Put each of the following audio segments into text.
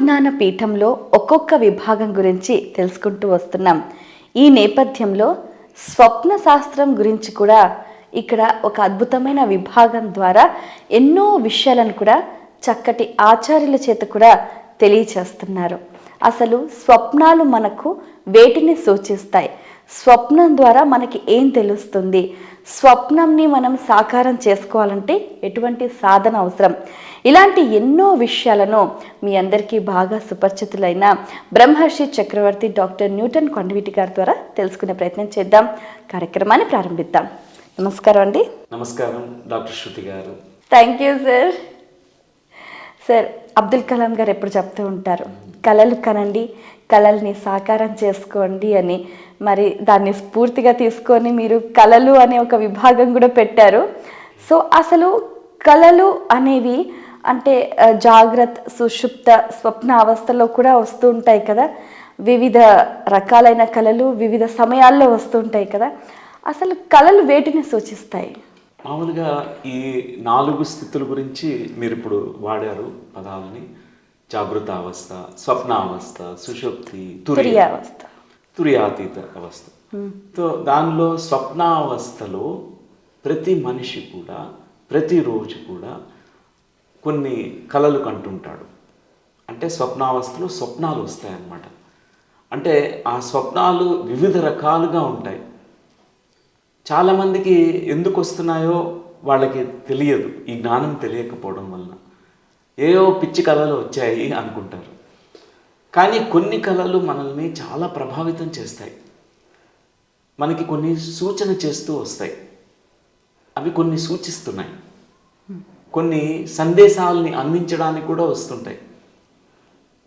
బ్రహ్మజ్ఞాన పీఠంలో ఒక్కొక్క విభాగం గురించి తెలుసుకుంటూ వస్తున్నాం. ఈ నేపథ్యంలో స్వప్న శాస్త్రం గురించి కూడా ఇక్కడ ఒక అద్భుతమైన విభాగం ద్వారా ఎన్నో విషయాలను కూడా చక్కటి ఆచార్యుల చేత కూడా తెలియచేస్తున్నారు. అసలు స్వప్నాలు మనకు వేటిని సూచిస్తాయి? స్వప్నం ద్వారా మనకి ఏం తెలుస్తుంది? స్వప్నంని మనం సాకారం చేసుకోవాలంటే ఎటువంటి సాధన అవసరం? ఇలాంటి ఎన్నో విషయాలను మీ అందరికీ బాగా సుపరిచితులైన బ్రహ్మర్షి చక్రవర్తి డాక్టర్ న్యూటన్ కొండవీటి గారి ద్వారా తెలుసుకునే ప్రయత్నం చేద్దాం. కార్యక్రమాన్ని ప్రారంభిద్దాం. నమస్కారం అండి. నమస్కారం డాక్టర్ శృతి గారు. Thank you sir sir Abdul Kalam గారు ఎప్పుడు చెప్తూ ఉంటారు కళలు కనండి కళల్ని సాకారం చేసుకోండి అని. మరి దాన్ని స్ఫూర్తిగా తీసుకొని మీరు కళలు అనే ఒక విభాగం కూడా పెట్టారు. సో అసలు కళలు అనేవి అంటే జాగ్రత్త సుషుప్త స్వప్న అవస్థలో కూడా వస్తూ ఉంటాయి కదా. వివిధ రకాలైన కళలు వివిధ సమయాల్లో వస్తూ ఉంటాయి కదా. అసలు కళలు వేటిని సూచిస్తాయి? మామూలుగా ఈ నాలుగు స్థితుల గురించి మీరు ఇప్పుడు వాడారు పదాలని. జాగృత అవస్థ స్వప్న అవస్థ సుషుప్తి తురియావస్థ తురియాతీత అవస్థ. సో దానిలో స్వప్నావస్థలో ప్రతి మనిషి కూడా ప్రతిరోజు కూడా కొన్ని కలలు కంటుంటాడు. అంటే స్వప్నావస్థలో స్వప్నాలు వస్తాయన్నమాట. అంటే ఆ స్వప్నాలు వివిధ రకాలుగా ఉంటాయి. చాలామందికి ఎందుకు వస్తున్నాయో వాళ్ళకి తెలియదు. ఈ జ్ఞానం తెలియకపోవడం వలన. ఏవో పిచ్చి కళలు వచ్చాయి అనుకుంటారు. కానీ కొన్ని కళలు మనల్ని చాలా ప్రభావితం చేస్తాయి. మనకి కొన్ని సూచన చేస్తూ వస్తాయి. అవి కొన్ని సూచిస్తున్నాయి. కొన్ని సందేశాలని అందించడానికి కూడా వస్తుంటాయి.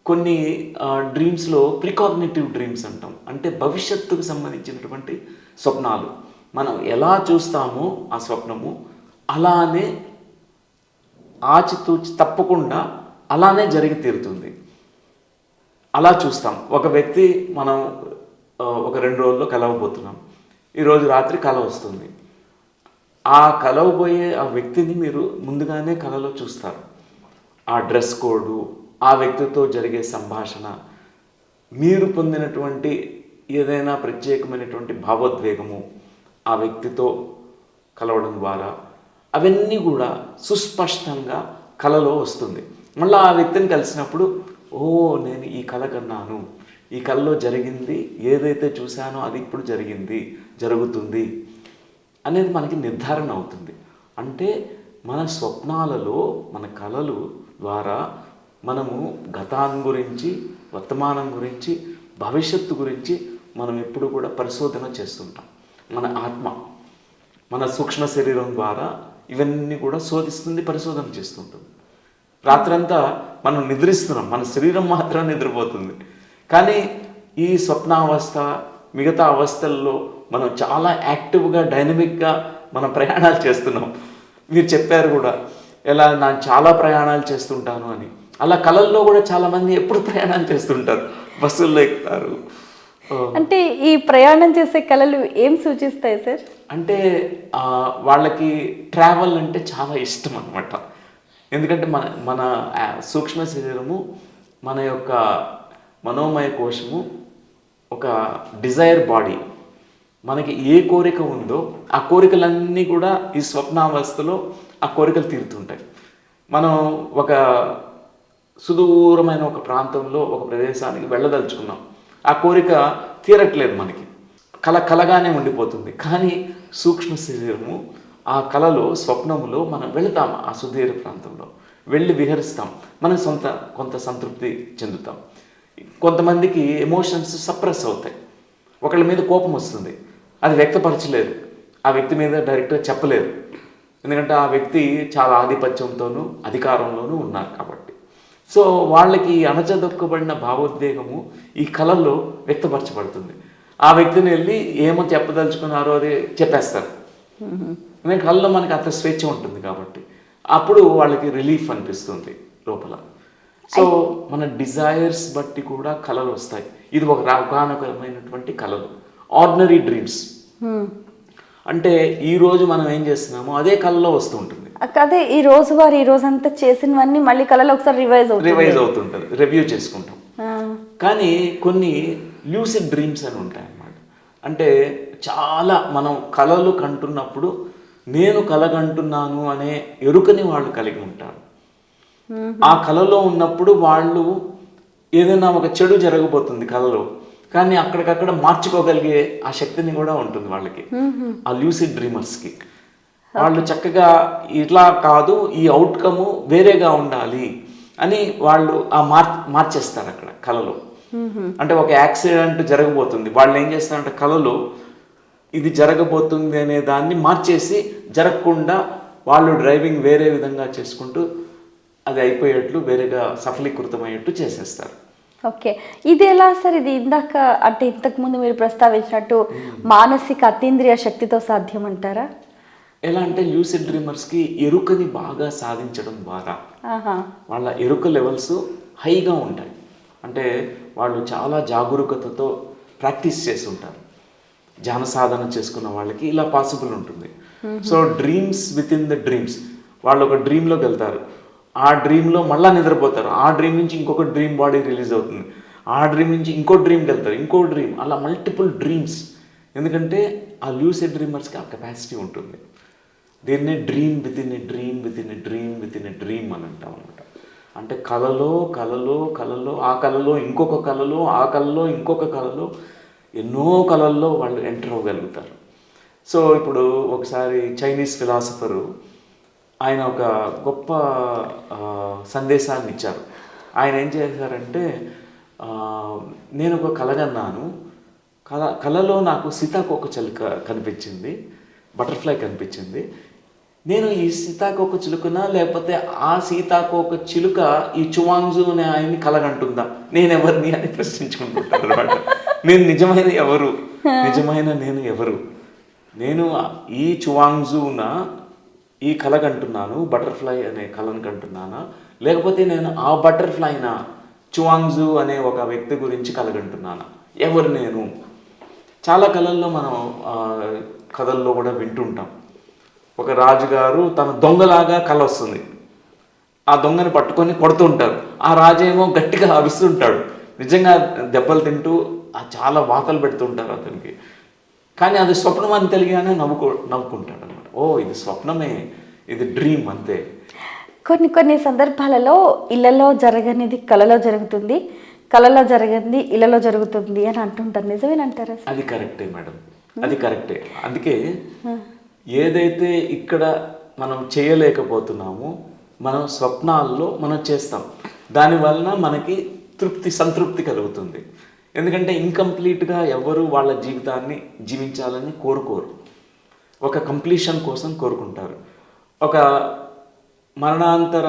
కొన్ని డ్రీమ్స్లో ప్రికాగ్నేటివ్ డ్రీమ్స్ అంటాం. అంటే భవిష్యత్తుకు సంబంధించినటువంటి స్వప్నాలు. మనం ఎలా చూస్తామో ఆ స్వప్నము అలానే ఆచితూచి తప్పకుండా అలానే జరిగి తీరుతుంది. అలా చూస్తాం. ఒక వ్యక్తి మనం ఒక రెండు రోజుల్లో కలవబోతున్నాం. ఈరోజు రాత్రి కల వస్తుంది. ఆ కలవబోయే ఆ వ్యక్తిని మీరు ముందుగానే కలలో చూస్తారు. ఆ డ్రెస్ కోడు ఆ వ్యక్తితో జరిగే సంభాషణ మీరు పొందినటువంటి ఏదైనా ప్రత్యేకమైనటువంటి భావోద్వేగము ఆ వ్యక్తితో కలవడం ద్వారా అవన్నీ కూడా సుస్పష్టంగా కలలో వస్తుంది. మళ్ళీ ఆ వ్యక్తిని కలిసినప్పుడు ఓ నేను ఈ కళ కన్నాను. ఈ కళలో జరిగింది ఏదైతే చూశానో అది ఇప్పుడు జరిగింది జరుగుతుంది. అనేది మనకి నిర్ధారణ అవుతుంది. అంటే మన స్వప్నాలలో మన కళలు ద్వారా మనము గతాన్ని గురించి వర్తమానం గురించి భవిష్యత్తు గురించి మనం ఎప్పుడు కూడా పరిశోధన చేస్తుంటాం. మన ఆత్మ మన సూక్ష్మ శరీరం ద్వారా ఇవన్నీ కూడా శోధిస్తుంది పరిశోధన చేస్తుంటుంది. రాత్రంతా మనం నిద్రిస్తున్నాం మన శరీరం మాత్రం నిద్రపోతుంది. కానీ ఈ స్వప్నావస్థ మిగతా అవస్థల్లో మనం చాలా యాక్టివ్గా డైనమిక్గా మనం ప్రయాణాలు చేస్తున్నాం. మీరు చెప్పారు కూడా ఎలా నేను చాలా ప్రయాణాలు చేస్తుంటాను అని. అలా కళల్లో కూడా చాలామంది ఎప్పుడు ప్రయాణాలు చేస్తుంటారు? బస్సుల్లో ఎక్కుతారు. అంటే ఈ ప్రయాణం చేసే కళలు ఏం సూచిస్తాయి సార్? అంటే వాళ్ళకి ట్రావెల్ అంటే చాలా ఇష్టం అనమాట ఎందుకంటే మన మన సూక్ష్మ శరీరము మన యొక్క మనోమయ కోశము ఒక డిజైర్ బాడీ మనకి ఏ కోరిక ఉందో ఆ కోరికలన్నీ కూడా ఈ స్వప్నావస్థలో ఆ కోరికలు తీరుతుంటాయి. మనం ఒక సుదూరమైన ఒక ప్రాంతంలో ఒక ప్రదేశానికి వెళ్ళదలుచుకున్నాం. ఆ కోరిక తీరట్లేదు మనకి. కల కలగానే ఉండిపోతుంది. కానీ సూక్ష్మ శరీరము ఆ కళలో స్వప్నములో మనం వెళతాం ఆ సుదీర ప్రాంతంలో. వెళ్ళి విహరిస్తాం. మనం సొంత కొంత సంతృప్తి చెందుతాం. కొంతమందికి ఎమోషన్స్ సప్రెస్ అవుతాయి. ఒకళ్ళ మీద కోపం వస్తుంది. అది వ్యక్తపరచలేదు. ఆ వ్యక్తి మీద డైరెక్ట్గా చెప్పలేదు ఎందుకంటే ఆ వ్యక్తి చాలా ఆధిపత్యంతోనూ అధికారంలోనూ ఉన్నారు కాబట్టి. సో వాళ్ళకి అణచదొక్కబడిన భావోద్వేగము ఈ కళల్లో వ్యక్తపరచబడుతుంది. ఆ వ్యక్తిని వెళ్ళి ఏమో చెప్పదలుచుకున్నారో అది చెప్పేస్తారు. ఎందుకంటే కళ్ళలో మనకి అంత స్వేచ్ఛ ఉంటుంది కాబట్టి. అప్పుడు వాళ్ళకి రిలీఫ్ అనిపిస్తుంది లోపల. సో మన డిజైర్స్ బట్టి కూడా కళలు వస్తాయి. ఇది ఒక రకానకమైనటువంటి కళలు. Ordinary dreams. అంటే ఈ రోజు మనం ఏం చేస్తున్నామో అదే కళలో వస్తూ ఉంటుంది. అదే ఈ రోజు వారు ఈ రోజు అంతా చేసినవన్నీ మళ్ళీ కళలో ఒకసారి రివైజ్ రివైజ్ అవుతుంటుంది. రివ్యూ చేసుకుంటాం. కానీ కొన్ని లూసిడ్ డ్రీమ్స్ అని ఉంటాయి అన్నమాట అంటే చాలా మనం కళలు కంటున్నప్పుడు నేను కల కంటున్నాను అనే ఎరుకని వాళ్ళు కలిగి ఉంటారు. ఆ కళలో ఉన్నప్పుడు వాళ్ళు ఏదైనా ఒక చెడు జరగబోతుంది కళలో కానీ అక్కడికక్కడ మార్చుకోగలిగే ఆ శక్తిని కూడా ఉంటుంది వాళ్ళకి. ఆ లూసిడ్ డ్రీమర్స్కి వాళ్ళు చక్కగా ఇట్లా కాదు ఈ అవుట్కమ్ వేరేగా ఉండాలి అని వాళ్ళు ఆ మార్ మార్చేస్తారు అక్కడ కళలో అంటే ఒక యాక్సిడెంట్ జరగబోతుంది. వాళ్ళు ఏం చేస్తారంటే కళలో ఇది జరగబోతుంది అనే దాన్ని మార్చేసి జరగకుండా వాళ్ళు డ్రైవింగ్ వేరే విధంగా చేసుకుంటూ అది అయిపోయేట్లు వేరేగా సఫలీకృతమయ్యేట్టు చేసేస్తారు. ఓకే. ఇది ఎలా సార్? ఇది ఇందాక అంటే ఇంతకు ముందు మీరు ప్రస్తావించినట్టు మానసిక అతీంద్రియ శక్తితో సాధ్యం అంటారా ఎలా అంటే లూసిడ్ డ్రీమర్స్కి ఎరుకని బాగా సాధించడం ద్వారా. వాళ్ళ ఎరుక లెవెల్స్ హైగా ఉంటాయి. అంటే వాళ్ళు చాలా జాగరూకతతో ప్రాక్టీస్ చేసి ఉంటారు ధ్యాన సాధన చేసుకున్న వాళ్ళకి ఇలా పాసిబుల్ ఉంటుంది. So dreams within the dreams. వాళ్ళు ఒక డ్రీమ్లోకి వెళ్తారు. ఆ డ్రీమ్లో మళ్ళీ నిద్రపోతారు. ఆ డ్రీమ్ నుంచి ఇంకొక డ్రీమ్ బాడీ రిలీజ్ అవుతుంది. ఆ డ్రీమ్ నుంచి ఇంకో డ్రీమ్కి వెళ్తారు. ఇంకో డ్రీమ్ అలా మల్టిపుల్ డ్రీమ్స్ ఎందుకంటే ఆ లూసిడ్ డ్రీమర్స్కి ఆ కెపాసిటీ ఉంటుంది. దీన్నే dream within a dream within a dream within a dream అని అంటాం అనమాట అంటే కలలో కలలో కలలో ఆ కలలో ఇంకొక కలలో ఆ కలలో ఇంకొక కలలో ఎన్నో కళల్లో వాళ్ళు ఎంటర్ అవ్వగలుగుతారు. సో ఇప్పుడు ఒకసారి చైనీస్ ఫిలాసఫరు ఆయన ఒక గొప్ప సందేశాన్ని ఇచ్చారు. ఆయన ఏం చేశారంటే నేను ఒక కలగన్నాను కళ కళలో నాకు సీతాకోక చిలుక కనిపించింది. బటర్ఫ్లై కనిపించింది. నేను ఈ సీతాకోక చిలుకన లేకపోతే ఆ సీతాకోక చిలుక ఈ చువాంగ్జు అనే ఆయన్ని కలగంటుందా? నేను ఎవరిని అని ప్రశ్నించుకుంటుంటాను అనమాట నేను నిజమైన ఎవరు? నిజమైన నేను ఎవరు? నేను ఈ చువాంగ్జున ఈ కళ కంటున్నాను బటర్ఫ్లై అనే కళను కంటున్నానా? లేకపోతే నేను ఆ బటర్ఫ్లైనా చువాంగ్జు అనే ఒక వ్యక్తి గురించి కలగంటున్నానా ఎవరు నేను? చాలా కళల్లో మనం కథల్లో కూడా వింటుంటాం. ఒక రాజుగారు తన దొంగలాగా కళ వస్తుంది. ఆ దొంగని పట్టుకొని కొడుతుంటారు ఆ రాజేమో గట్టిగా అరుస్తుంటాడు. నిజంగా దెబ్బలు తింటూ ఆ చాలా వాతలు పెడుతుంటారు అతనికి. కానీ అది స్వప్నం అని తెలియగానే నవ్వుకో నవ్వుకుంటాడు. ఓ ఇది స్వప్నమే ఇది డ్రీమ్ అంతే. కొన్ని కొన్ని సందర్భాలలో ఇళ్ళలో జరగనిది కలలో జరుగుతుంది కలలో జరగనిది ఇళ్ళలో జరుగుతుంది అని అంటుంటారు. నిజమేనంటారా? అది కరెక్టే మేడం. అది కరెక్టే. అందుకే ఏదైతే ఇక్కడ మనం చేయలేకపోతున్నామో మనం స్వప్నాల్లో మనం చేస్తాం. దానివలన మనకి తృప్తి సంతృప్తి కలుగుతుంది. ఎందుకంటే ఇంకంప్లీట్గా ఎవరు వాళ్ళ జీవితాన్ని జీవించాలని కోరుకోరు. ఒక కంప్లీషన్ కోసం కోరుకుంటారు. ఒక మరణాంతర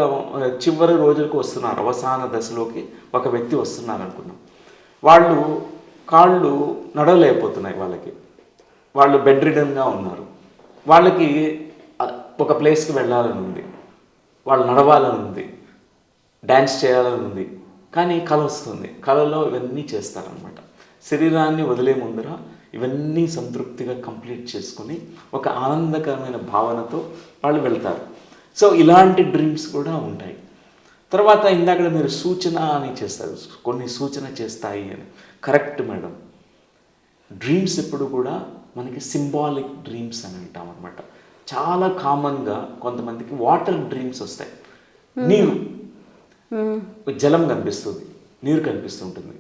చివరి రోజులకు వస్తున్నారు. అవసాన దశలోకి ఒక వ్యక్తి వస్తున్నారు అనుకున్నాం వాళ్ళు కాళ్ళు నడవలేకపోతున్నాయి వాళ్ళకి. వాళ్ళు బెడ్ రిడన్గా ఉన్నారు. వాళ్ళకి ఒక ప్లేస్కి వెళ్ళాలని ఉంది. వాళ్ళు నడవాలని ఉంది. డ్యాన్స్ చేయాలని ఉంది. కానీ కళ వస్తుంది. కళలో ఇవన్నీ చేస్తారనమాట శరీరాన్ని వదిలే ముందర ఇవన్నీ సంతృప్తిగా కంప్లీట్ చేసుకొని ఒక ఆనందకరమైన భావనతో వాళ్ళు వెళ్తారు. సో ఇలాంటి డ్రీమ్స్ కూడా ఉంటాయి. తర్వాత ఇందాక మీరు సూచన అని చేస్తారు. కొన్ని సూచన చేస్తాయి అని. Correct madam. డ్రీమ్స్ ఎప్పుడు కూడా మనకి సింబాలిక్ డ్రీమ్స్ అని అంటాం అనమాట చాలా కామన్గా కొంతమందికి వాటర్ డ్రీమ్స్ వస్తాయి. నీరు. జలం కనిపిస్తుంది. నీరు కనిపిస్తుంటుంది.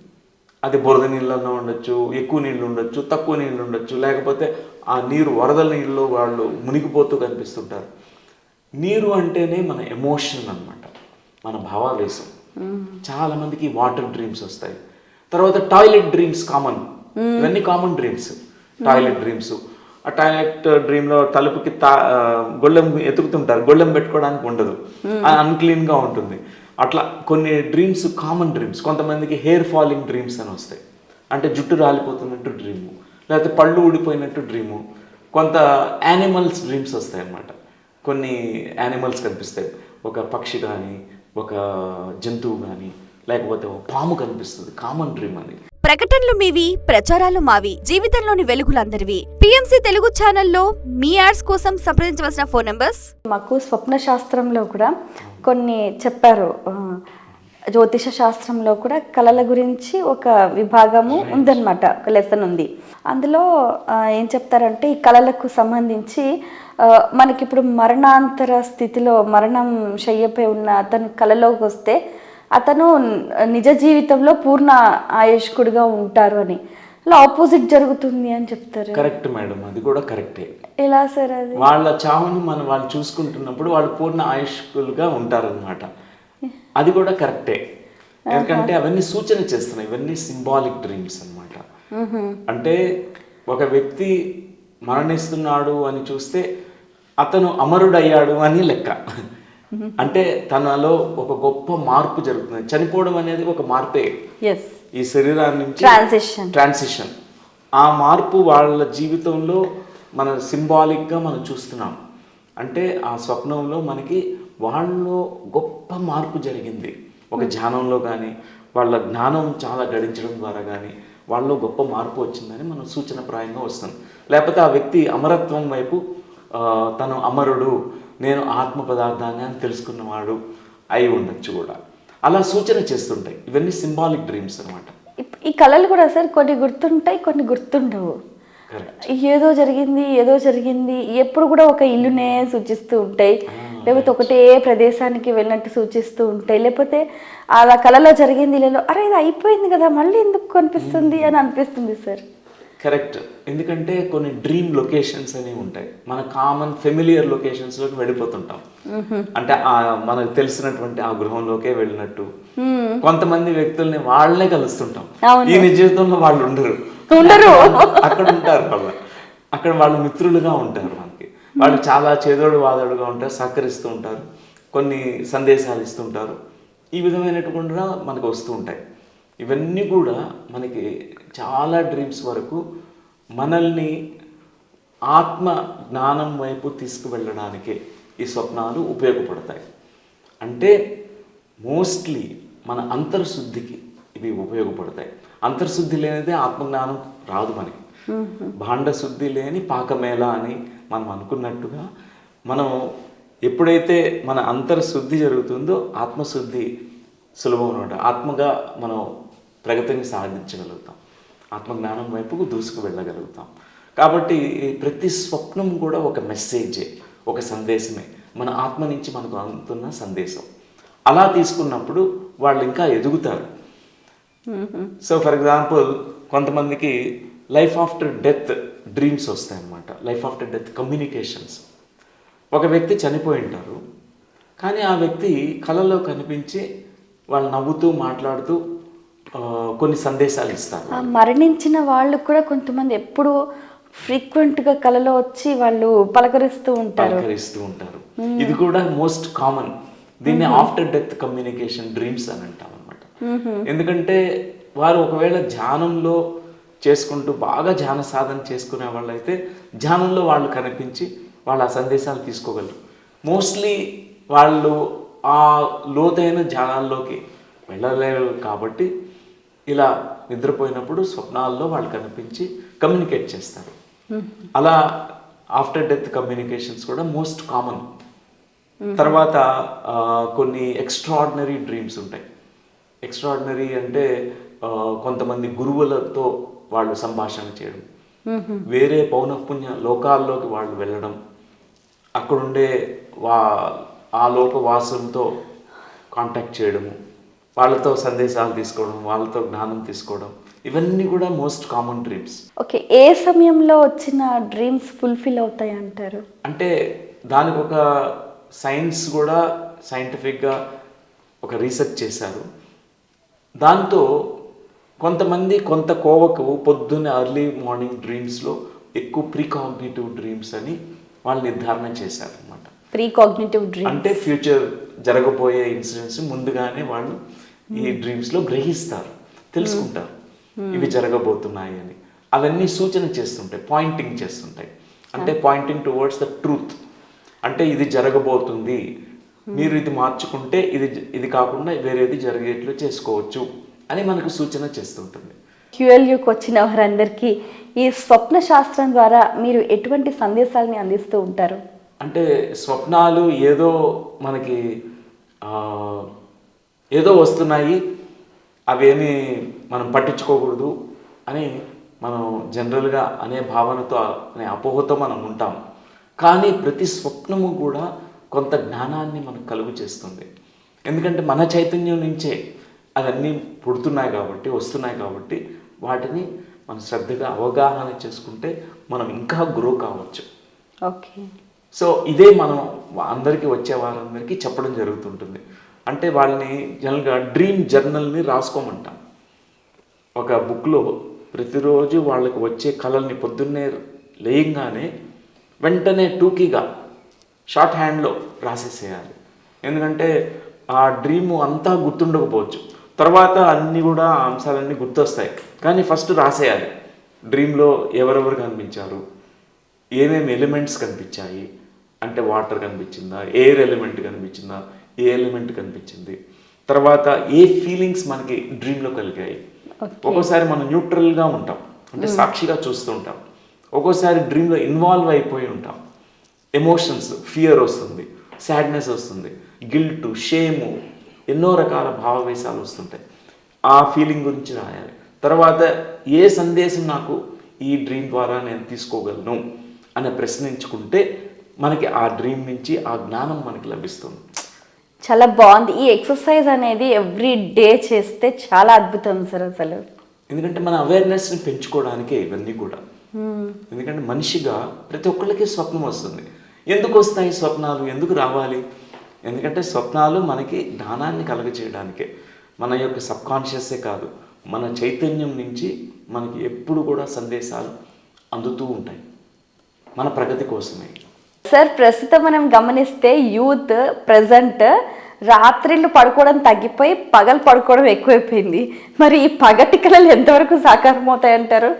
అది బురద నీళ్ళలో ఉండొచ్చు ఎక్కువ నీళ్ళు ఉండొచ్చు తక్కువ నీళ్ళు ఉండొచ్చు లేకపోతే ఆ నీరు వరద నీళ్ళలో వాళ్ళు మునిగిపోతూ కనిపిస్తుంటారు. నీరు అంటేనే మన ఎమోషన్ అన్నమాట మన భావావేశం. చాలా మందికి వాటర్ డ్రీమ్స్ వస్తాయి. తర్వాత టాయిలెట్ డ్రీమ్స్ కామన్. ఇవన్నీ కామన్ డ్రీమ్స్. Toilet dreams. ఆ టాయిలెట్ డ్రీమ్లో తలుపుకి తా గొళ్ళెం ఎతుకుతుంటారు గొళ్ళెం పెట్టుకోవడానికి ఉండదు. అన్క్లీన్గా ఉంటుంది. అట్లా కొన్ని డ్రీమ్స్ కామన్ డ్రీమ్స్ కొంతమందికి హెయిర్ ఫాలింగ్ డ్రీమ్స్ అని వస్తాయి. అంటే జుట్టు రాలిపోతున్నట్టు డ్రీము లేకపోతే పళ్ళు ఊడిపోయినట్టు డ్రీము కొంత యానిమల్స్ డ్రీమ్స్ వస్తాయి అన్నమాట కొన్ని యానిమల్స్ కనిపిస్తాయి. ఒక పక్షి కానీ ఒక జంతువు కానీ లేకపోతే ఒక పాము కనిపిస్తుంది. కామన్ డ్రీమ్ అది. ప్రకటనలు మీవి ప్రచారాలు మావి జీవితంలోని వెలుగులందరివి. పిఎంసి తెలుగు ఛానల్లో మీ యాడ్స్ కోసం సంప్రదించవలసిన ఫోన్ నంబర్స్? మాకు స్వప్న శాస్త్రంలో కూడా కొన్ని చెప్పారు. జ్యోతిష శాస్త్రంలో కూడా కళల గురించి ఒక విభాగము ఉందన్నమాట ఒక లెసన్ ఉంది. అందులో ఏం చెప్తారంటే ఈ కళలకు సంబంధించి మనకిప్పుడు మరణాంతర స్థితిలో మరణం శయ్యపై ఉన్న అతను కళలోకి వస్తే అతను నిజ జీవితంలో పూర్ణ ఆయుష్కుడిగా ఉంటారు అని. అలా ఆపోజిట్ జరుగుతుంది అని చెప్తారు. కరెక్ట్ మేడం అది కూడా కరెక్టే ఎలా సార్ అది? వాళ్ళ చావుని మనం వాళ్ళు చూసుకుంటున్నప్పుడు వాళ్ళు పూర్ణ ఆయుష్కులుగా ఉంటారనమాట అది కూడా కరెక్టే ఎందుకంటే అవన్నీ సూచన చేస్తున్నాయి. ఇవన్నీ సింబాలిక్ డ్రీమ్స్ అన్నమాట. అంటే ఒక వ్యక్తి మరణిస్తున్నాడు అని చూస్తే అతను అమరుడయ్యాడు అని లెక్క. అంటే తనలో ఒక గొప్ప మార్పు జరుగుతుంది. చనిపోవడం అనేది ఒక మార్పే. ఈ శరీరాన్ని నుంచి ట్రాన్సిషన్ ట్రాన్సిషన్ ఆ మార్పు వాళ్ళ జీవితంలో మన సింబాలిక్గా మనం చూస్తున్నాం. అంటే ఆ స్వప్నంలో మనకి వాళ్ళలో గొప్ప మార్పు జరిగింది. ఒక ధ్యానంలో కానీ వాళ్ళ జ్ఞానం చాలా గడించడం ద్వారా కానీ వాళ్ళలో గొప్ప మార్పు వచ్చిందని మనం సూచనప్రాయంగా వస్తుంది లేకపోతే ఆ వ్యక్తి అమరత్వం వైపు తను అమరుడు నేను ఆత్మ పదార్థాన్ని అని తెలుసుకున్నవాడు అయి ఉండొచ్చు కూడా. అలా సూచన చేస్తుంటాయి. ఇవన్నీ సింబాలిక్ డ్రీమ్స్ అన్నమాట. ఇప్- ఈ కళలు కూడా సార్ కొన్ని గుర్తుంటాయి కొన్ని గుర్తుండవు. ఏదో జరిగింది ఏదో జరిగింది ఎప్పుడు కూడా ఒక ఇల్లునే సూచిస్తూ ఉంటాయి. లేకపోతే ఒకటే ప్రదేశానికి వెళ్ళినట్టు సూచిస్తూ ఉంటాయి. లేకపోతే అలా కళలో జరిగింది లేదో అరే ఇది అయిపోయింది కదా మళ్ళీ ఎందుకు కనిపిస్తుంది అని అనిపిస్తుంది సార్. కరెక్ట్ ఎందుకంటే కొన్ని డ్రీమ్ లొకేషన్స్ అనేవి ఉంటాయి. మన కామన్ ఫెమిలియర్ లొకేషన్స్లోకి వెళ్ళిపోతుంటాం. అంటే ఆ మనకు తెలిసినటువంటి ఆ గృహంలోకే వెళ్ళినట్టు. కొంతమంది వ్యక్తుల్ని వాళ్ళనే కలుస్తుంటాం. ఈ నిజ జీవితంలో వాళ్ళు ఉండరు. ఉండరు. అక్కడ ఉంటారు వాళ్ళు. అక్కడ వాళ్ళు మిత్రులుగా ఉంటారు మనకి. వాళ్ళు చాలా చేదోడు వాదోడుగా ఉంటారు సహకరిస్తూ ఉంటారు. కొన్ని సందేశాలు ఇస్తుంటారు. ఈ విధమైనటువంటి మనకు వస్తూ ఉంటాయి. ఇవన్నీ కూడా మనకి చాలా డ్రీమ్స్ వరకు మనల్ని ఆత్మ జ్ఞానం వైపు తీసుకువెళ్ళడానికే ఈ స్వప్నాలు ఉపయోగపడతాయి. అంటే మోస్ట్లీ మన అంతర్శుద్ధికి ఇవి ఉపయోగపడతాయి. అంతర్శుద్ధి లేనిదే ఆత్మజ్ఞానం రాదు మనకి. భాండ శుద్ధి లేని పాకమేళ అని మనం అనుకున్నట్టుగా మనం ఎప్పుడైతే మన అంతర్శుద్ధి జరుగుతుందో ఆత్మశుద్ధి సులభం అనమాట ఆత్మగా మనం ప్రగతిని సాధించగలుగుతాం. ఆత్మజ్ఞానం వైపుకు దూసుకు వెళ్ళగలుగుతాం. కాబట్టి ప్రతి స్వప్నం కూడా ఒక మెసేజే ఒక సందేశమే. మన ఆత్మ నుంచి మనకు అందుతున్న సందేశం. అలా తీసుకున్నప్పుడు వాళ్ళు ఇంకా ఎదుగుతారు. సో ఫర్ ఎగ్జాంపుల్ కొంతమందికి లైఫ్ ఆఫ్టర్ డెత్ డ్రీమ్స్ వస్తాయి అన్నమాట లైఫ్ ఆఫ్టర్ డెత్ కమ్యూనికేషన్స్ ఒక వ్యక్తి చనిపోయి ఉంటారు. కానీ ఆ వ్యక్తి కళలో కనిపించి వాళ్ళు నవ్వుతూ మాట్లాడుతూ కొన్ని సందేశాలు ఇస్తారు మరణించిన వాళ్ళు కూడా కొంతమంది ఎప్పుడు ఫ్రీక్వెంట్గా కళలో వచ్చి వాళ్ళు పలకరిస్తూ ఉంటారు. పలకరిస్తూ ఉంటారు. ఇది కూడా మోస్ట్ కామన్ దీన్ని ఆఫ్టర్ డెత్ కమ్యూనికేషన్ డ్రీమ్స్ అని అంటాం అనమాట ఎందుకంటే వారు ఒకవేళ ధ్యానంలో చేసుకుంటూ బాగా ధ్యాన సాధన చేసుకునే వాళ్ళైతే ధ్యానంలో వాళ్ళు కనిపించి వాళ్ళు ఆ సందేశాలు తీసుకోగలరు. మోస్ట్లీ వాళ్ళు ఆ లోతైన ధ్యానాల్లోకి వెళ్ళలేరు కాబట్టి ఇలా నిద్రపోయినప్పుడు స్వప్నాల్లో వాళ్ళు కనిపించి కమ్యూనికేట్ చేస్తారు. అలా ఆఫ్టర్ డెత్ కమ్యూనికేషన్స్ కూడా మోస్ట్ కామన్ తర్వాత కొన్ని ఎక్స్ట్రాడినరీ డ్రీమ్స్ ఉంటాయి. ఎక్స్ట్రాడినరీ అంటే కొంతమంది గురువులతో వాళ్ళు సంభాషణ చేయడం. వేరే పౌనఃపుణ్య లోకాల్లోకి వాళ్ళు వెళ్ళడం. అక్కడుండే వా ఆ లోకవాసులతో కాంటాక్ట్ చేయడము. వాళ్ళతో సందేశాలు తీసుకోవడం వాళ్ళతో జ్ఞానం తీసుకోవడం ఇవన్నీ కూడా మోస్ట్ కామన్ డ్రీమ్స్ ఓకే ఏ సమయంలో వచ్చిన డ్రీమ్స్ ఫుల్ఫిల్ అవుతాయి అంటారు? అంటే దానికి ఒక సైన్స్ కూడా సైంటిఫిక్గా ఒక రీసెర్చ్ చేశారు. దాంతో కొంతమంది కొంత కోవకు పొద్దున్న ఎర్లీ మార్నింగ్ డ్రీమ్స్లో ఎక్కువ ప్రీకాగ్నిటివ్ డ్రీమ్స్ అని వాళ్ళు నిర్ధారణ చేశారు అనమాట ప్రీ కాగ్నిటివ్ డ్రీమ్ అంటే ఫ్యూచర్ జరగబోయే ఇన్సిడెంట్స్ ముందుగానే వాళ్ళు ఈ డ్రీమ్స్లో గ్రహిస్తారు తెలుసుకుంటారు. ఇవి జరగబోతున్నాయి అని. అవన్నీ సూచన చేస్తుంటాయి పాయింటింగ్ చేస్తుంటాయి. అంటే పాయింటింగ్ టువర్డ్స్ ద ట్రూత్ అంటే ఇది జరగబోతుంది. మీరు ఇది మార్చుకుంటే ఇది ఇది కాకుండా వేరేది జరిగేట్లు చేసుకోవచ్చు అని మనకు సూచన చేస్తుంటుంది. క్యూఎల్యూకి వచ్చిన వారందరికీ ఈ స్వప్న శాస్త్రం ద్వారా మీరు ఎటువంటి సందేశాలని అందిస్తూ ఉంటారు? అంటే స్వప్నాలు ఏదో మనకి ఏదో వస్తున్నాయి అవేమి మనం పట్టించుకోకూడదు అని మనం జనరల్గా అనే భావనతో అనే అపోహతో మనం ఉంటాం. కానీ ప్రతి స్వప్నము కూడా కొంత జ్ఞానాన్ని మనకు కలుగు చేస్తుంది. ఎందుకంటే మన చైతన్యం నుంచే అవన్నీ పుడుతున్నాయి కాబట్టి వస్తున్నాయి కాబట్టి వాటిని మనం శ్రద్ధగా అవగాహన చేసుకుంటే మనం ఇంకా గ్రో కావచ్చు. ఓకే. సో ఇదే మనం అందరికీ వచ్చే వారందరికీ చెప్పడం జరుగుతుంటుంది. అంటే వాళ్ళని జనరల్గా డ్రీమ్ జర్నల్ని రాసుకోమంటాం. ఒక బుక్లో ప్రతిరోజు వాళ్ళకి వచ్చే కళల్ని పొద్దున్నే లేయంగానే వెంటనే టూకీగా షార్ట్ హ్యాండ్లో రాసేసేయాలి. ఎందుకంటే ఆ డ్రీమ్ అంతా గుర్తుండకపోవచ్చు. తర్వాత అన్నీ కూడా అంశాలన్నీ గుర్తొస్తాయి. కానీ ఫస్ట్ రాసేయాలి. డ్రీమ్లో ఎవరెవరు కనిపించారు? ఏమేమి ఎలిమెంట్స్ కనిపించాయి? అంటే వాటర్ కనిపించిందా? ఎయిర్ ఎలిమెంట్ కనిపించిందా? ఏ ఎలిమెంట్ కనిపించింది? తర్వాత ఏ ఫీలింగ్స్ మనకి డ్రీమ్లో కలిగాయి? ఒక్కోసారి మనం న్యూట్రల్గా ఉంటాం. అంటే సాక్షిగా చూస్తూ ఉంటాం. ఒక్కోసారి డ్రీమ్లో ఇన్వాల్వ్ అయిపోయి ఉంటాం. ఎమోషన్స్ ఫియర్ వస్తుంది. సాడ్నెస్ వస్తుంది. గిల్ట్ షేము ఎన్నో రకాల భావవేశాలు వస్తుంటాయి. ఆ ఫీలింగ్ గురించి రాయాలి. తర్వాత ఏ సందేశం నాకు ఈ డ్రీమ్ ద్వారా నేను తీసుకోగలను అని ప్రశ్నించుకుంటే మనకి ఆ డ్రీమ్ నుంచి ఆ జ్ఞానం మనకి లభిస్తుంది. చాలా బాగుంది. ఈ ఎక్సర్సైజ్ అనేది ఎవ్రీ డే చేస్తే చాలా అద్భుతం సార్ అసలు. ఎందుకంటే మన అవేర్నెస్ని పెంచుకోవడానికే ఇవన్నీ కూడా. ఎందుకంటే మనిషిగా ప్రతి ఒక్కళ్ళకి స్వప్నం వస్తుంది. ఎందుకు వస్తాయి స్వప్నాలు? ఎందుకు రావాలి? ఎందుకంటే స్వప్నాలు మనకి జ్ఞానాన్ని కలగచేయడానికే మన యొక్క సబ్కాన్షియస్సే కాదు. మన చైతన్యం నుంచి మనకి ఎప్పుడు కూడా సందేశాలు అందుతూ ఉంటాయి. మన ప్రగతి కోసమే. సార్ ప్రస్తుతం మనం గమనిస్తే యూత్ ప్రజెంట్ రాత్రిళ్ళు పడుకోవడం తగ్గిపోయి పగలు పడుకోవడం ఎక్కువైపోయింది. మరి ఈ పగటి కళలు ఎంతవరకు సాకారం అవుతాయి అంటారు?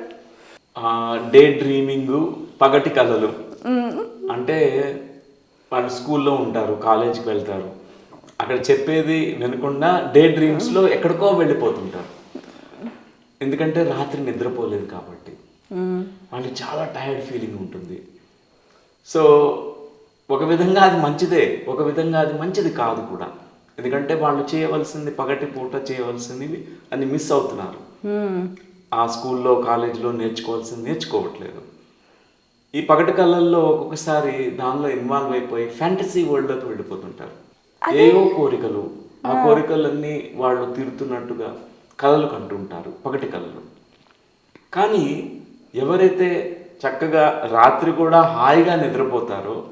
డే డ్రీమింగ్ పగటి కళలు అంటే వాళ్ళు స్కూల్లో ఉంటారు కాలేజీకి వెళ్తారు. అక్కడ చెప్పేది వినకుండా డే డ్రీమ్స్లో ఎక్కడికో వెళ్ళిపోతుంటారు. ఎందుకంటే రాత్రి నిద్రపోలేదు కాబట్టి. వాళ్ళకి చాలా టైర్డ్ ఫీలింగ్ ఉంటుంది. సో ఒక విధంగా అది మంచిదే ఒక విధంగా అది మంచిది కాదు కూడా. ఎందుకంటే వాళ్ళు చేయవలసింది పగటి పూట చేయవలసినవి అని మిస్ అవుతున్నారు. ఆ స్కూల్లో కాలేజీలో నేర్చుకోవాల్సింది నేర్చుకోవట్లేదు. ఈ పగటి కళల్లో ఒక్కొక్కసారి దానిలో ఇన్వాల్వ్ అయిపోయి ఫ్యాంటసీ వరల్డ్లోకి వెళ్ళిపోతుంటారు. ఏవో కోరికలు ఆ కోరికలన్నీ వాళ్ళు తీరుతున్నట్టుగా కళలు కంటుంటారు పగటి కళలు కానీ ఎవరైతే చక్కగా రాత్రి కూడా హాయిగా నిద్రపోతారో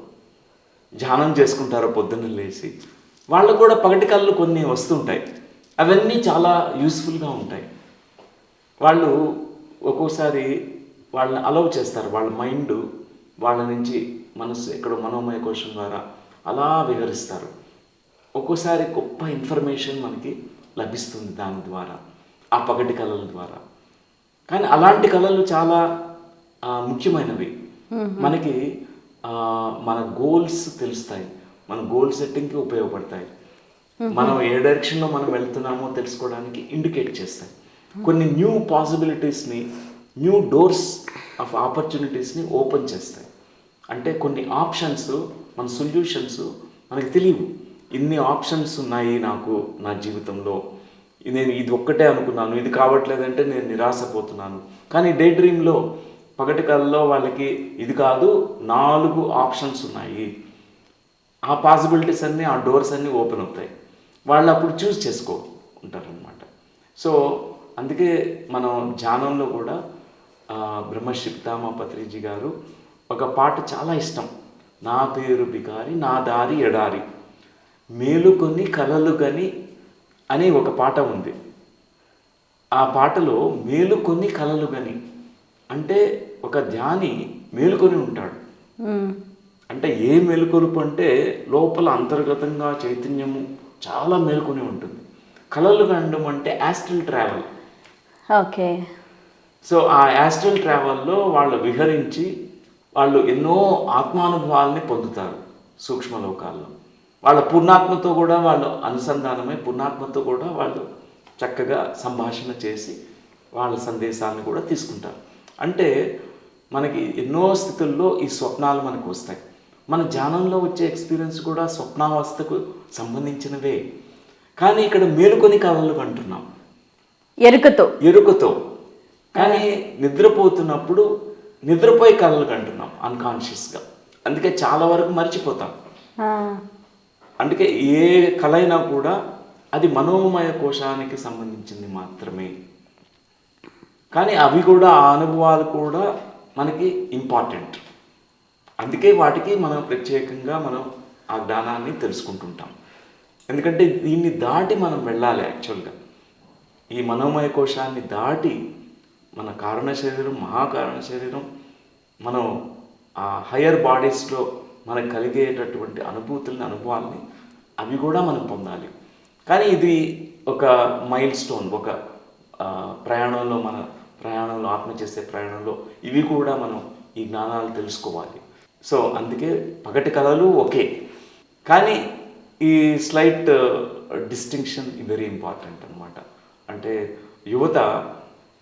ధ్యానం చేసుకుంటారో పొద్దున్న లేచి. వాళ్ళు కూడా పగటి కళ్ళు కొన్ని వస్తుంటాయి. అవన్నీ చాలా యూస్ఫుల్గా ఉంటాయి. వాళ్ళు ఒక్కోసారి వాళ్ళని అలౌ చేస్తారు. వాళ్ళ మైండ్ వాళ్ళ నుంచి మనసు ఎక్కడో మనోమయ కోశం ద్వారా అలా వివరిస్తారు ఒక్కోసారి గొప్ప ఇన్ఫర్మేషన్ మనకి లభిస్తుంది దాని ద్వారా ఆ పగటి కళల ద్వారా. కానీ అలాంటి కళలు చాలా ముఖ్యమైనవి. మనకి మన గోల్స్ తెలుస్తాయి. మన గోల్ సెట్టింగ్కి ఉపయోగపడతాయి. మనం ఏ డైరెక్షన్లో మనం వెళ్తున్నామో తెలుసుకోవడానికి ఇండికేట్ చేస్తాయి. కొన్ని న్యూ పాసిబిలిటీస్ని న్యూ డోర్స్ ఆఫ్ ఆపర్చునిటీస్ని ఓపెన్ చేస్తాయి. అంటే కొన్ని ఆప్షన్స్ మన సొల్యూషన్స్ మనకి తెలియవు. ఇన్ని ఆప్షన్స్ ఉన్నాయి నాకు నా జీవితంలో. నేను ఇది ఒక్కటే అనుకున్నాను. ఇది కావట్లేదంటే నేను నిరాశపోతున్నాను. కానీ డే డ్రీమ్లో పగటి కళ్ళలో వాళ్ళకి ఇది కాదు నాలుగు ఆప్షన్స్ ఉన్నాయి. ఆ పాసిబిలిటీస్ అన్నీ ఆ డోర్స్ అన్నీ ఓపెన్ అవుతాయి. వాళ్ళు అప్పుడు చూస్ చేసుకో ఉంటారనమాట సో అందుకే మనం ధ్యానంలో కూడా బ్రహ్మశిప్తామ పత్రిజీ గారు ఒక పాట చాలా ఇష్టం. నా పేరు బికారి నా దారి ఎడారి మేలుకొని కలలు గని అని ఒక పాట ఉంది. ఆ పాటలో మేలుకొని కలలు గని అంటే ఒక ధ్యాని మేలుకొని ఉంటాడు. అంటే ఏ మేలుకొలుపు అంటే లోపల అంతర్గతంగా చైతన్యము చాలా మేలుకొని ఉంటుంది. కలలు కండం అంటే యాస్ట్రల్ ట్రావెల్ ఓకే. సో ఆ యాస్ట్రల్ ట్రావెల్లో వాళ్ళు విహరించి వాళ్ళు ఎన్నో ఆత్మానుభవాల్ని పొందుతారు సూక్ష్మలోకాల్లో. వాళ్ళ పూర్ణాత్మతో కూడా వాళ్ళు అనుసంధానమై పూర్ణాత్మతో కూడా వాళ్ళు చక్కగా సంభాషణ చేసి వాళ్ళ సందేశాలను కూడా తీసుకుంటారు. అంటే మనకి ఎన్నో స్థితుల్లో ఈ స్వప్నాలు మనకు వస్తాయి. మన ధ్యానంలో వచ్చే ఎక్స్పీరియన్స్ కూడా స్వప్నావస్థకు సంబంధించినవే. కానీ ఇక్కడ మేలుకొని కళలు అంటున్నాం. ఎరుకతో. ఎరుకతో. కానీ నిద్రపోతున్నప్పుడు నిద్రపోయి కళలు కంటున్నాం అన్కాన్షియస్గా అందుకే చాలా వరకు మర్చిపోతాం. అందుకే ఏ కళ అయినా కూడా అది మనోమయ కోశానికి సంబంధించింది మాత్రమే. కానీ అవి కూడా ఆ అనుభవాలు కూడా మనకి ఇంపార్టెంట్ అందుకే వాటికి మనం ప్రత్యేకంగా మనం ఆ జ్ఞానాన్ని తెలుసుకుంటుంటాం. ఎందుకంటే దీన్ని దాటి మనం వెళ్ళాలి యాక్చువల్గా ఈ మనోమయ కోశాన్ని దాటి మన కారణ శరీరం మహాకారణ శరీరం మనం ఆ హయ్యర్ బాడీస్లో మనకు కలిగేటటువంటి అనుభూతుల్ని అనుభవాల్ని అవి కూడా మనం పొందాలి. కానీ ఇది ఒక మైల్ స్టోన్ ఒక ప్రయాణంలో మన ప్రయాణంలో ఆత్మ చేసే ప్రయాణంలో ఇవి కూడా మనం ఈ జ్ఞానాలు తెలుసుకోవాలి. సో అందుకే పగటి కళలు ఒకే కానీ ఈ స్లైట్ డిస్టింక్షన్ వెరీ ఇంపార్టెంట్ అనమాట అంటే యువత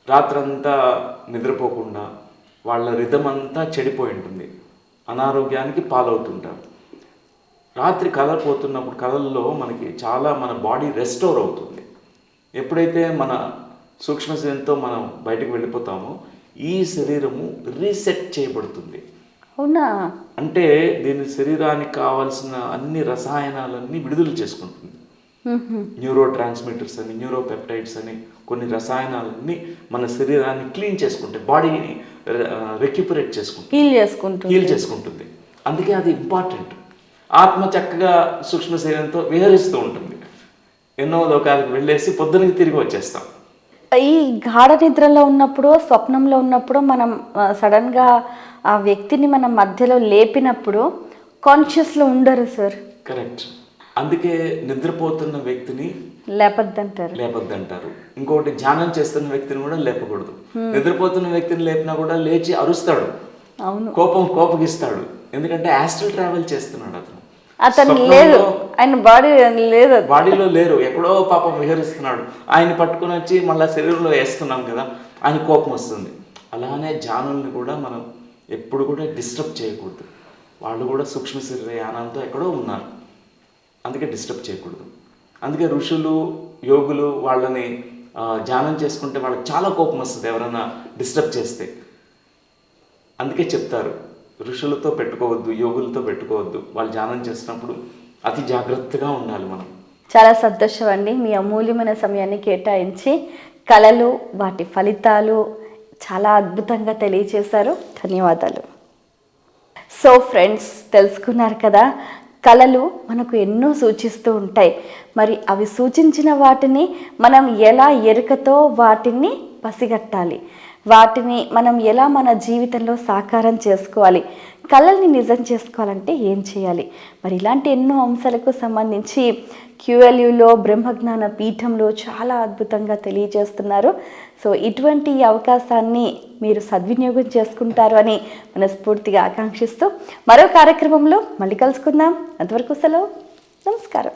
రాత్రంతా నిద్రపోకుండా వాళ్ళ రిధం అంతా చెడిపోయి ఉంటుంది. అనారోగ్యానికి పాలవుతుంటారు. రాత్రి కళ పోతున్నప్పుడు కళల్లో మనకి చాలా మన బాడీ రెస్టోర్ అవుతుంది. ఎప్పుడైతే మన సూక్ష్మ శరీరంతో మనం బయటకు వెళ్ళిపోతామో. ఈ శరీరము రీసెట్ చేయబడుతుంది. అవునా? అంటే దీని శరీరానికి కావాల్సిన అన్ని రసాయనాలన్నీ విడుదల చేసుకుంటుంది. న్యూరో ట్రాన్స్మిటర్స్ అని న్యూరో పెప్టైడ్స్ అని కొన్ని రసాయనాలన్నీ మన శరీరాన్ని క్లీన్ చేసుకుంటాయి బాడీని రెక్యుపరేట్ చేసుకుంటుంది. హీల్ చేసుకుంటుంది. హీల్ చేసుకుంటుంది. అందుకే అది ఇంపార్టెంట్ ఆత్మ చక్కగా సూక్ష్మ శరీరంతో విహరిస్తూ ఉంటుంది. ఎన్నో లోకాలకు వెళ్ళేసి పొద్దునకి తిరిగి వచ్చేస్తాం. ఈ గాఢ నిద్రలో ఉన్నప్పుడు స్వప్నంలో ఉన్నప్పుడు మనం సడన్గా ఆ వ్యక్తిని మనం మధ్యలో లేపినప్పుడు కాన్షియస్లో ఉండరు సార్ కరెక్ట్ అందుకే నిద్రపోతున్న వ్యక్తిని లేపద్దంటారు. లేపొద్దంటారు. ఇంకొకటి ధ్యానం చేస్తున్న వ్యక్తిని కూడా లేపకూడదు. నిద్రపోతున్న వ్యక్తిని లేపినా కూడా లేచి అరుస్తాడు. అవును. కోపం కోపగిస్తాడు. ఎందుకంటే యాస్ట్రల్ ట్రావెల్ చేస్తున్నాడు అతను. అతను లేదు. ఆయన బాడీ లేదు బాడీలో లేరు. ఎక్కడో పాపం విహరిస్తున్నాడు. ఆయన పట్టుకొని వచ్చి మళ్ళీ శరీరంలో వేస్తున్నాం కదా ఆయన కోపం వస్తుంది. అలానే జానుల్ని కూడా మనం ఎప్పుడు కూడా డిస్టర్బ్ చేయకూడదు. వాళ్ళు కూడా సూక్ష్మ శరీర యానంతో ఎక్కడో ఉన్నారు. అందుకే డిస్టర్బ్ చేయకూడదు. అందుకే ఋషులు యోగులు వాళ్ళని ధ్యానం చేసుకుంటే వాళ్ళకి చాలా కోపం వస్తుంది ఎవరైనా డిస్టర్బ్ చేస్తే. అందుకే చెప్తారు ఋషులతో పెట్టుకోవద్దు యోగులతో పెట్టుకోవద్దు. వాళ్ళు ధ్యానం చేసినప్పుడు అతి జాగ్రత్తగా ఉండాలి మనం. చాలా సంతోషం అండి. మీ అమూల్యమైన సమయాన్ని కేటాయించి కళలు వాటి ఫలితాలు చాలా అద్భుతంగా తెలియచేశారు. ధన్యవాదాలు. సో ఫ్రెండ్స్ తెలుసుకున్నారు కదా కళలు మనకు ఎన్నో సూచిస్తూ ఉంటాయి. మరి అవి సూచించిన వాటిని మనం ఎలా ఎరుకతో వాటిని పసిగట్టాలి? వాటిని మనం ఎలా మన జీవితంలో సాకారం చేసుకోవాలి? కళల్ని నిజం చేసుకోవాలంటే ఏం చేయాలి? మరి ఇలాంటి ఎన్నో అంశాలకు సంబంధించి క్యూఎల్యూలో బ్రహ్మజ్ఞాన పీఠంలో చాలా అద్భుతంగా తెలియజేస్తున్నారు. సో ఇటువంటి అవకాశాన్ని మీరు సద్వినియోగం చేసుకుంటారు అని మనస్ఫూర్తిగా ఆకాంక్షిస్తూ మరో కార్యక్రమంలో మళ్ళీ కలుసుకుందాం. అంతవరకు సెలవు. నమస్కారం.